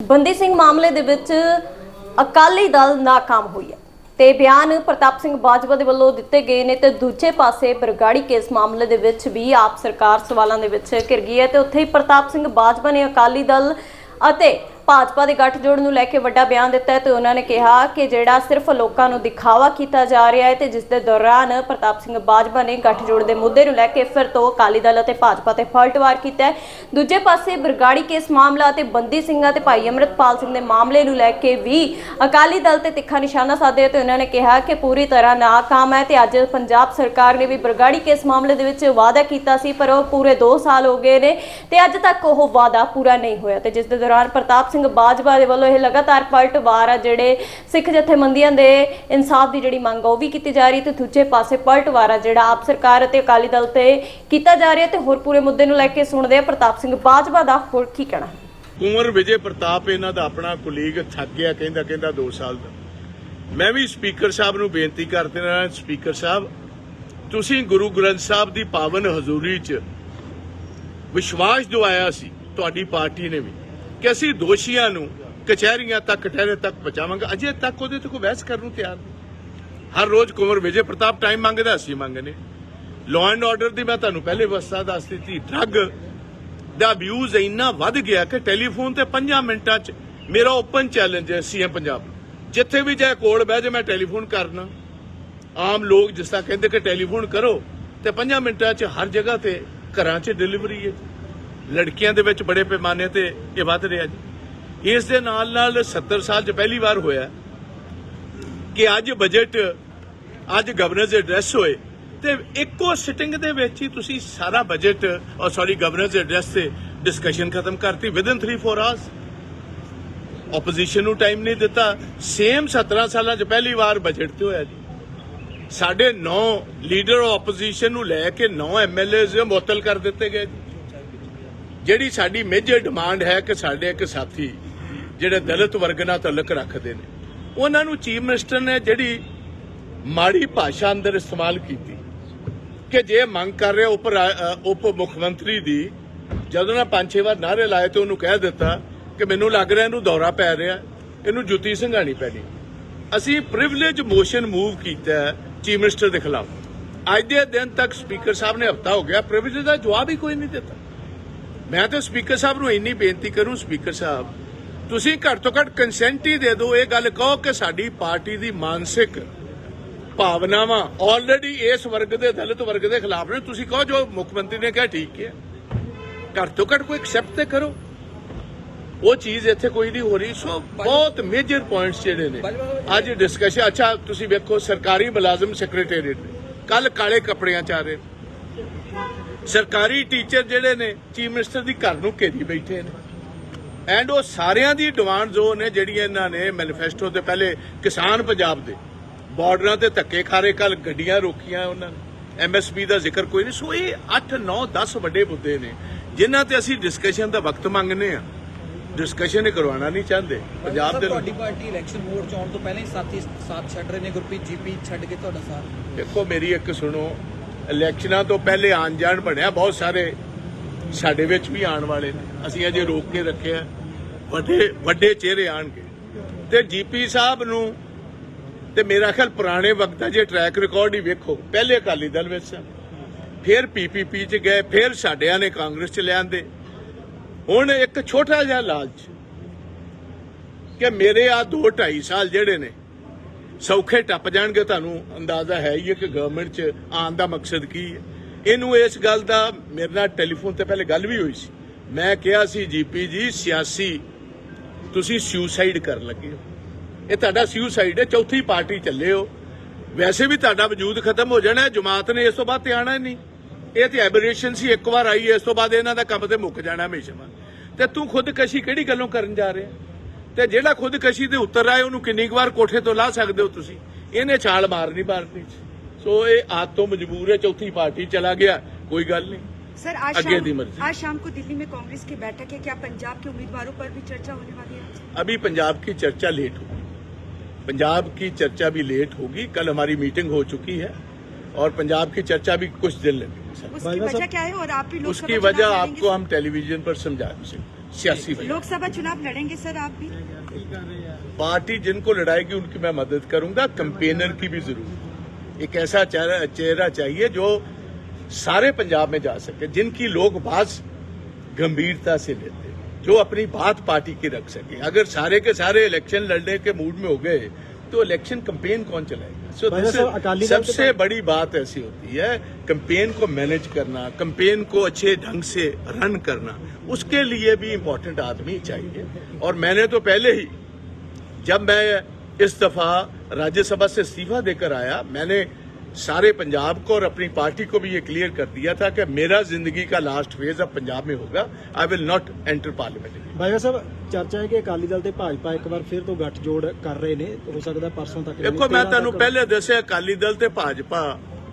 ਬੰਦੀ ਸਿੰਘ ਮਾਮਲੇ ਦੇ ਵਿੱਚ ਅਕਾਲੀ ਦਲ ਨਾਕਾਮ ਹੋਈ ਹੈ ਤੇ ਬਿਆਨ ਪ੍ਰਤਾਪ ਸਿੰਘ ਬਾਜਵਾ ਦੇ ਵੱਲੋਂ ਦਿੱਤੇ ਗਏ ਨੇ ਤੇ ਦੂਜੇ ਪਾਸੇ ਬਰਗਾੜੀ ਕੇਸ ਮਾਮਲੇ ਦੇ ਵਿੱਚ ਵੀ ਆਪ ਸਰਕਾਰ ਸਵਾਲਾਂ ਦੇ ਵਿੱਚ ਘਿਰ ਗਈ ਹੈ ਤੇ ਉੱਥੇ ਹੀ ਪ੍ਰਤਾਪ ਸਿੰਘ ਬਾਜਵਾ ਨੇ ਅਕਾਲੀ ਦਲ ਅਤੇ ਭਾਜਪਾ ਦੇ ਗੱਠਜੋੜ ਨੂੰ ਲੈ ਕੇ ਵੱਡਾ ਬਿਆਨ ਦਿੱਤਾ ਹੈ ਤੇ ਉਹਨਾਂ ਨੇ ਕਿਹਾ ਕਿ ਜਿਹੜਾ ਸਿਰਫ ਲੋਕਾਂ ਨੂੰ ਦਿਖਾਵਾ ਕੀਤਾ ਜਾ ਰਿਹਾ ਹੈ ਤੇ ਜਿਸ ਦੇ ਦੌਰਾਨ ਪ੍ਰਤਾਪ ਸਿੰਘ ਬਾਜਵਾ ਨੇ ਗੱਠਜੋੜ ਦੇ ਮੁੱਦੇ ਨੂੰ ਲੈ ਕੇ ਫਿਰ ਤੋਂ ਅਕਾਲੀ ਦਲ ਅਤੇ ਭਾਜਪਾ ਤੇ ਪਲਟਵਾਰ ਕੀਤਾ ਹੈ। ਦੂਜੇ ਪਾਸੇ ਬਰਗਾੜੀ ਕੇਸ ਮਾਮਲਾ ਅਤੇ ਬੰਦੀ ਸਿੰਘਾਂ ਤੇ ਭਾਈ ਅਮਰਿਤਪਾਲ ਸਿੰਘ ਦੇ ਮਾਮਲੇ ਨੂੰ ਲੈ ਕੇ ਵੀ ਅਕਾਲੀ ਦਲ ਤੇ ਤਿੱਖਾ ਨਿਸ਼ਾਨਾ ਸਾਧਿਆ ਤੇ ਉਹਨਾਂ ਨੇ ਕਿਹਾ ਕਿ ਪੂਰੀ ਤਰ੍ਹਾਂ ਨਾਕਾਮ ਹੈ ਤੇ ਅੱਜ ਪੰਜਾਬ ਸਰਕਾਰ ਨੇ ਵੀ ਬਰਗਾੜੀ ਕੇਸ ਮਾਮਲੇ ਦੇ ਵਿੱਚ ਵਾਅਦਾ ਕੀਤਾ ਸੀ, ਪਰ ਉਹ ਪੂਰੇ 2 ਸਾਲ ਹੋ ਗਏ ਨੇ ਤੇ ਅੱਜ ਤੱਕ ਉਹ ਵਾਅਦਾ ਪੂਰਾ ਨਹੀਂ ਹੋਇਆ ਤੇ ਜਿਸ ਦੇ ਦੌਰਾਨ ਪ੍ਰਤਾਪ ਸਿੰਘ ਬਾਜਵਾ ਦੇ ਵੱਲੋਂ ਇਹ ਲਗਾਤਾਰ ਪਲਟਵਾਰ ਆ ਜਿਹੜੇ ਸਿੱਖ ਜਥੇਬੰਦੀਆਂ ਦੇ ਇਨਸਾਫ ਦੀ ਜਿਹੜੀ ਮੰਗ ਉਹ ਵੀ ਕੀਤੀ ਜਾ ਰਹੀ ਤੇ ਦੂਜੇ ਪਾਸੇ ਪਲਟਵਾਰ ਆ ਜਿਹੜਾ ਆਪ ਸਰਕਾਰ ਅਤੇ ਅਕਾਲੀ ਦਲ ਤੇ ਕੀਤਾ ਜਾ ਰਿਹਾ ਤੇ ਹੋਰ ਪੂਰੇ ਮੁੱਦੇ ਨੂੰ ਲੈ ਕੇ ਸੁਣਦੇ ਆ ਪ੍ਰਤਾਪ ਸਿੰਘ ਬਾਜਵਾ ਦਾ ਹੋਰ ਕੀ ਕਹਿਣਾ। ਕੁੰਵਰ ਵਿਜੇ ਪ੍ਰਤਾਪ ਇਹਨਾਂ ਦਾ ਆਪਣਾ ਕੁਲੀਗ ਥੱਕ ਗਿਆ, ਕਹਿੰਦਾ ਕਹਿੰਦਾ 2 ਸਾਲ ਦਾ। ਮੈਂ ਵੀ ਸਪੀਕਰ ਸਾਹਿਬ ਨੂੰ ਬੇਨਤੀ ਕਰਦੇ ਹਾਂ, ਸਪੀਕਰ ਸਾਹਿਬ, ਤੁਸੀਂ ਗੁਰੂ ਗ੍ਰੰਥ ਸਾਹਿਬ ਦੀ ਪਾਵਨ ਹਜ਼ੂਰੀ 'ਚ ਵਿਸ਼ਵਾਸ ਦਿਵਾਇਆ ਸੀ, ਤੁਹਾਡੀ ਪਾਰਟੀ ਨੇ ਵੀ। ਕਿ ਅਸੀਂ ਦੋਸ਼ੀਆਂ ਨੂੰ ਕਚਹਿਰੀਆਂ ਤੱਕ, ਠਹਿਰੇ ਤੱਕ ਪਹੁੰਚਾਵਾਂਗੇ। ਅਜੇ ਤੱਕ ਉਹਦੇ ਤੇ ਕੋਈ ਬਹਿਸ ਕਰਨ ਨੂੰ ਤਿਆਰ ਨਹੀਂ। ਹਰ ਰੋਜ਼ ਕੁੰਵਰ ਵਿਜੇ ਪ੍ਰਤਾਪ ਟਾਈਮ ਮੰਗਦਾ, ਅਸੀਂ ਮੰਗਨੇ। ਲਾਅ ਐਂਡ ਆਰਡਰ ਦੀ ਮੈਂ ਤੁਹਾਨੂੰ ਪਹਿਲੇ ਵਸਤਾ ਦੱਸ ਦਿੱਤੀ ਡਰੱਗ ਦਾ ਅਬਿਊਜ਼ ਇੰਨਾ ਵੱਧ ਗਿਆ ਕਿ ਟੈਲੀਫੋਨ ਤੇ 5 ਮਿੰਟਾਂ 'ਚ ਮੇਰਾ ਓਪਨ ਚੈਲੰਜ ਹੈ ਸੀਐਮ ਪੰਜਾਬ ਜਿੱਥੇ ਵੀ ਜਾਏ ਕੋਲ ਬਹਿ ਜਾ ਮੈਂ ਟੈਲੀਫੋਨ ਕਰਨਾ। ਆਮ ਲੋਕ ਜਿਸ ਤਰ੍ਹਾਂ ਕਹਿੰਦੇ ਕਿ ਟੈਲੀਫੋਨ ਕਰੋ ਤੇ 5 ਮਿੰਟਾਂ 'ਚ ਹਰ ਜਗ੍ਹਾ ਤੇ ਘਰਾਂ 'ਚ ਡਿਲੀਵਰੀ ਹੈ। ਲੜਕੀਆਂ ਦੇ ਵਿੱਚ ਬੜੇ ਪੈਮਾਨੇ ਤੇ ਇਹ ਵੱਧ ਰਿਹਾ ਜੀ। ਇਸ ਦੇ ਨਾਲ ਨਾਲ 70 ਸਾਲ 'ਚ ਪਹਿਲੀ ਵਾਰ ਹੋਇਆ ਕਿ ਅੱਜ ਬਜਟ ਅੱਜ ਗਵਰਨਰਸ ਐਡਰੈਸ ਹੋਏ ਤੇ ਇੱਕੋ ਸਿਟਿੰਗ ਦੇ ਵਿੱਚ ਹੀ ਤੁਸੀਂ ਸਾਰਾ ਬਜਟ ਔਰ ਸੌਰੀ ਗਵਰਨਰਸ ਐਡਰੈਸ ਤੇ ਡਿਸਕਸ਼ਨ ਖਤਮ ਕਰਤੀ ਵਿਦਨ 3-4 ਆਵਰਸ ਆਪੋਜੀਸ਼ਨ ਨੂੰ ਟਾਈਮ ਨਹੀਂ ਦਿੱਤਾ। ਸੇਮ 17 ਸਾਲਾਂ 'ਚ ਪਹਿਲੀ ਵਾਰ ਬਜਟ ਤੇ ਹੋਇਆ ਜੀ। ਸਾਡੇ 9 ਲੀਡਰ ਆਪੋਜੀਸ਼ਨ ਨੂੰ ਲੈ ਕੇ 9 ਐਮਐਲਏਜ਼ ਮੁਅੱਤਲ ਕਰ ਦਿੱਤੇ ਗਏ ਜੀ। ਜਿਹੜੀ ਸਾਡੀ ਮੇਜਰ ਡਿਮਾਂਡ ਹੈ ਕਿ ਸਾਡੇ ਇੱਕ ਸਾਥੀ ਜਿਹੜੇ ਦਲਿਤ ਵਰਗ ਨਾਲ ਤਾਲੁਕ ਰੱਖਦੇ ਨੇ, ਉਹਨਾਂ ਨੂੰ ਚੀਫ ਮਿਨਿਸਟਰ ਨੇ ਜਿਹੜੀ ਮਾੜੀ ਭਾਸ਼ਾ ਅੰਦਰ ਇਸਤੇਮਾਲ ਕੀਤੀ ਕਿ ਜੇ ਮੰਗ ਕਰ ਰਿਹਾ ਉਪ ਰਾ- ਉਪ ਮੁੱਖ ਮੰਤਰੀ ਦੀ, ਜਦੋਂ ਨਾ ਪੰਜ ਛੇ ਵਾਰ ਨਾਰੇ ਲਾਏ ਤੇ ਉਹਨੂੰ ਕਹਿ ਦਿੱਤਾ ਕਿ ਮੈਨੂੰ ਲੱਗ ਰਿਹਾ ਇਹਨੂੰ ਦੌਰਾ ਪੈ ਰਿਹਾ, ਇਹਨੂੰ ਜੁੱਤੀ ਸੰਘਾਣੀ ਪੈਣੀ। ਅਸੀਂ ਪ੍ਰਿਵਿਲੇਜ ਮੋਸ਼ਨ ਮੂਵ ਕੀਤਾ ਚੀਫ ਮਿਨਿਸਟਰ ਦੇ ਖਿਲਾਫ। ਅੱਜ ਦੇ ਦਿਨ ਤੱਕ ਸਪੀਕਰ ਸਾਹਿਬ ਨੇ ਹਫਤਾ ਹੋ ਗਿਆ ਪ੍ਰਿਵਿਲੇਜ ਦਾ ਜਵਾਬ ਹੀ ਕੋਈ ਨਹੀਂ ਦਿੱਤਾ। ਮੈਂ ਤਾਂ ਸਪੀਕਰ ਸਾਹਿਬ ਨੂੰ ਇੰਨੀ ਬੇਨਤੀ ਕਰੂੰ, ਸਪੀਕਰ ਸਾਹਿਬ, ਤੁਸੀਂ ਘੱਟ ਤੋਂ ਘੱਟ ਕੰਸੈਂਟ ਹੀ ਦੇ ਦਿਓ, ਇਹ ਗੱਲ ਕਹੋ ਕਿ ਸਾਡੀ ਪਾਰਟੀ ਦੀ ਮਾਨਸਿਕ ਭਾਵਨਾਵਾਂ ਆਲਰੇਡੀ ਇਸ ਵਰਗ ਦੇ, ਦਲਿਤ ਵਰਗ ਦੇ ਖਿਲਾਫ ਨੇ। ਤੁਸੀਂ ਕਹੋ ਜੋ ਮੁੱਖ ਮੰਤਰੀ ਨੇ ਕਿਹਾ, ਠੀਕ ਹੈ। ਘੱਟ ਤੋਂ ਘੱਟ ਕੋਈ ਐਕਸੈਪਟ ਤੇ ਕਰੋ। ਉਹ ਚੀਜ਼ ਇੱਥੇ ਕੋਈ ਨਹੀਂ ਹੋ ਰਹੀ। ਸੋ ਬਹੁਤ ਮੇਜਰ ਪੁਆਇੰਟਸ ਜਿਹੜੇ ਨੇ। ਅੱਜ ਡਿਸਕਸ਼ਨ ਅੱਛਾ, ਤੁਸੀਂ ਵੇਖੋ, ਸਰਕਾਰੀ ਮੁਲਾਜ਼ਮ ਸੈਕਟਰੀਏਟ ਕੱਲ ਕਾਲੇ ਕੱਪੜਿਆਂ ਚ ਆ ਰਹੇ ਸਰਕਾਰੀ ਟੀਚਰ ਜਿਹੜੇ ਨੇ ਚੀਫ ਮਿਨਿਸਟਰ ਦੀ ਘਰ ਨੂੰ ਘੇਰੀ ਬੈਠੇ ਨੇ। ਐਂਡ ਉਹ ਸਾਰਿਆਂ ਦੀ ਡਿਮਾਂਡ ਜੋ ਨੇ ਜਿਹੜੀਆਂ ਇਹਨਾਂ ਨੇ ਮੈਨੀਫੈਸਟੋ ਤੇ ਪਹਿਲੇ ਕਿਸਾਨ ਪੰਜਾਬ ਦੇ। ਬਾਰਡਰਾਂ ਤੇ ਧੱਕੇ ਖਾਰੇ ਕੱਲ ਗੱਡੀਆਂ ਰੋਕੀਆਂ ਉਹਨਾਂ ਨੇ। ਐਮਐਸਪੀ ਦਾ ਜ਼ਿਕਰ ਕੋਈ ਨਹੀਂ। ਸੋ ਇਹ 8 9 10 ਵੱਡੇ ਮੁੱਦੇ ਨੇ ਜਿਨ੍ਹਾਂ ਤੇ ਅਸੀਂ ਡਿਸਕਸ਼ਨ ਦਾ ਵਕਤ ਮੰਗਨੇ ਆ ਡਿਸਕਸ਼ਨ ਹੀ ਕਰਵਾਉਣਾ ਨਹੀਂ ਚਾਹੁੰਦੇ। ਪੰਜਾਬ ਦੇ ਤੁਹਾਡੀ ਪਾਰਟੀ ਇਲੈਕਸ਼ਨ ਮੋਡ ਚ ਆਉਣ ਤੋਂ ਪਹਿਲਾਂ ਹੀ ਸਾਥੀ ਸਾਥ ਛੱਡ ਰਹੇ ਨੇ ਗੁਰਪ੍ਰੀਤ ਜੀਪੀ ਛੱਡ ਕੇ ਤੁਹਾਡਾ ਸਾਥ। ਦੇਖੋ ਮੇਰੀ ਇੱਕ ਸੁਣੋ ਇਲੈਕਸ਼ਨਾਂ ਤੋਂ ਪਹਿਲੇ ਆਣ ਜਾਣ ਬਣਿਆ, ਬਹੁਤ ਸਾਰੇ ਸਾਡੇ ਵਿੱਚ ਵੀ ਆਉਣ ਵਾਲੇ ਨੇ। ਅਸੀਂ ਅਜੇ ਰੋਕ ਕੇ ਰੱਖਿਆ ਵੱਡੇ ਵੱਡੇ ਚਿਹਰੇ ਆਣਗੇ। ਤੇ ਜੀਪੀ ਸਾਹਿਬ ਨੂੰ ਤੇ ਮੇਰਾ ਖਿਆਲ ਪੁਰਾਣੇ ਵਕਤ ਦਾ ਜੇ ਟਰੈਕ ਰਿਕਾਰਡ ਹੀ ਵੇਖੋ, ਪਹਿਲੇ ਅਕਾਲੀ ਦਲ ਵਿੱਚ ਸਨ ਫਿਰ ਪੀਪੀਪੀ ਚ ਗਏ, ਫਿਰ ਸਾਡਿਆਂ ਨੇ ਕਾਂਗਰਸ ਚ ਲਿਆਂਦੇ। ਹੁਣ ਇੱਕ ਛੋਟਾ ਜਿਹਾ ਲਾਲਚ ਕਿ ਮੇਰੇ ਆ 2 2.5 ਸਾਲ ਜਿਹੜੇ ਨੇ ਸੌਖੇ ਟੱਪ ਜਾਣਗੇ, ਤੁਹਾਨੂੰ ਅੰਦਾਜ਼ਾ ਹੈ ਹੀ ਹੈ ਕਿ ਗਵਰਨਮੈਂਟ 'ਚ ਆਉਣ ਦਾ ਮਕਸਦ ਕੀ ਹੈ। ਇਹਨੂੰ ਇਸ ਗੱਲ ਦਾ ਮੇਰੇ ਨਾਲ ਟੈਲੀਫੋਨ ਤੇ ਪਹਿਲੇ ਗੱਲ ਵੀ ਹੋਈ ਸੀ। ਮੈਂ ਕਿਹਾ ਸੀ ਜੀਪੀ ਜੀ, ਸਿਆਸੀ, ਤੁਸੀਂ ਸੁਸਾਈਡ ਕਰਨ ਲੱਗੇ ਹੋ। ਇਹ ਤੁਹਾਡਾ ਸੁਸਾਈਡ ਹੈ, ਚੌਥੀ ਪਾਰਟੀ ਚੱਲੇ ਹੋ। ਵੈਸੇ ਵੀ ਤੁਹਾਡਾ ਵਜੂਦ ਖਤਮ ਹੋ ਜਾਣਾ ਜਮਾਤ ਨੇ ਇਸ ਤੋਂ ਬਾਅਦ ਤੇ ਆਣਾ ਨਹੀਂ। ਇਹ ਤੇ ਐਬਰੇਸ਼ਨ ਸੀ, ਇੱਕ ਵਾਰ ਆਈ ਇਸ ਤੋਂ ਬਾਅਦ ਇਹਨਾਂ ਦਾ ਕੰਮ ਤੇ ਮੁੱਕ ਜਾਣਾ ਹਮੇਸ਼ਾ। ਤੇ ਤੂੰ ਖੁਦਕਸ਼ੀ ਕਿਹੜੀ ਗੱਲੋਂ ਕਰਨ ਜਾ ਰਿਹਾ? ਤੇ ਜਿਹੜਾ ਖੁਦਕਸ਼ੀ ਦੇ ਉੱਤਰ ਆਏ ਉਹਨੂੰ ਕਿੰਨੀ ਕੁ ਵਾਰ ਕੋਠੇ ਤੋਂ ਲਾ ਸਕਦੇ ਹੋ ਤੁਸੀਂ ਇਹਨੇ ਛਾਲ ਮਾਰਨੀ ਭਾਰਤੀ ਚ ਸੋ ਇਹ ਆਦ ਤੋਂ ਮਜਬੂਰ ਹੈ ਚੌਥੀ ਪਾਰਟੀ ਚਲਾ ਗਿਆ ਕੋਈ ਗੱਲ ਨਹੀਂ सर आज आगे दी शाम मर्जी। आज शाम को दिल्ली में कांग्रेस की बैठक है क्या पंजाब के उम्मीदवारों पर भी चर्चा होने वाली है अभी पंजाब की चर्चा लेट होगी पंजाब की चर्चा भी लेट होगी कल हमारी मीटिंग हो चुकी है और पंजाब की चर्चा भी कुछ दिन लगेगी उसकी वजह क्या है और आप भी लोकसभा उसकी चुनाव वजह लड़ेंगे, आपको हम टेलीविजन पर समझा छियासी में लोकसभा चुनाव लड़ेंगे सर आप भी? पार्टी जिनको लड़ाएगी उनकी मैं मदद करूँगा कंपेनर की भी ज़रूरत एक ऐसा चेहरा चेहरा चाहिए जो सारे पंजाब में जा सके जिनकी लोग बात गंभीरता से लेते हैं, जो अपनी बात पार्टी की रख सके। अगर सारे के सारे इलेक्शन लड़ने के मूड में हो गए तो इलेक्शन कंपेन कौन चलाएगा? So अकाली सबसे बड़ी बात ऐसी होती है कंपेन को मैनेज करना कंपेन को अच्छे ढंग से रन करना उसके लिए भी इम्पोर्टेंट आदमी चाहिए। और मैंने तो पहले ही जब मैं इस दफ़ा राज्यसभा से इस्तीफा देकर आया मैंने सारे पंजाब को और अपनी पार्टी को भी ये क्लियर कर दिया था कि मेरा जिंदगी का लास्ट फेज अब पंजाब में होगा I will not enter parliament ਬਾਈਵਾ ਸਾਹਿਬ ਚਰਚਾ ਹੈ ਕਿ ਅਕਾਲੀ ਦਲ ਤੇ ਭਾਜਪਾ ਇੱਕ ਵਾਰ ਫਿਰ ਤੋਂ ਗੱਠਜੋੜ ਕਰ ਰਹੇ ਨੇ ਹੋ ਸਕਦਾ ਪਰਸੋਂ ਤੱਕ ਦੇਖੋ ਮੈਂ ਤੁਹਾਨੂੰ ਪਹਿਲੇ ਦੱਸਿਆ ਅਕਾਲੀ ਦਲ ਤੇ ਭਾਜਪਾ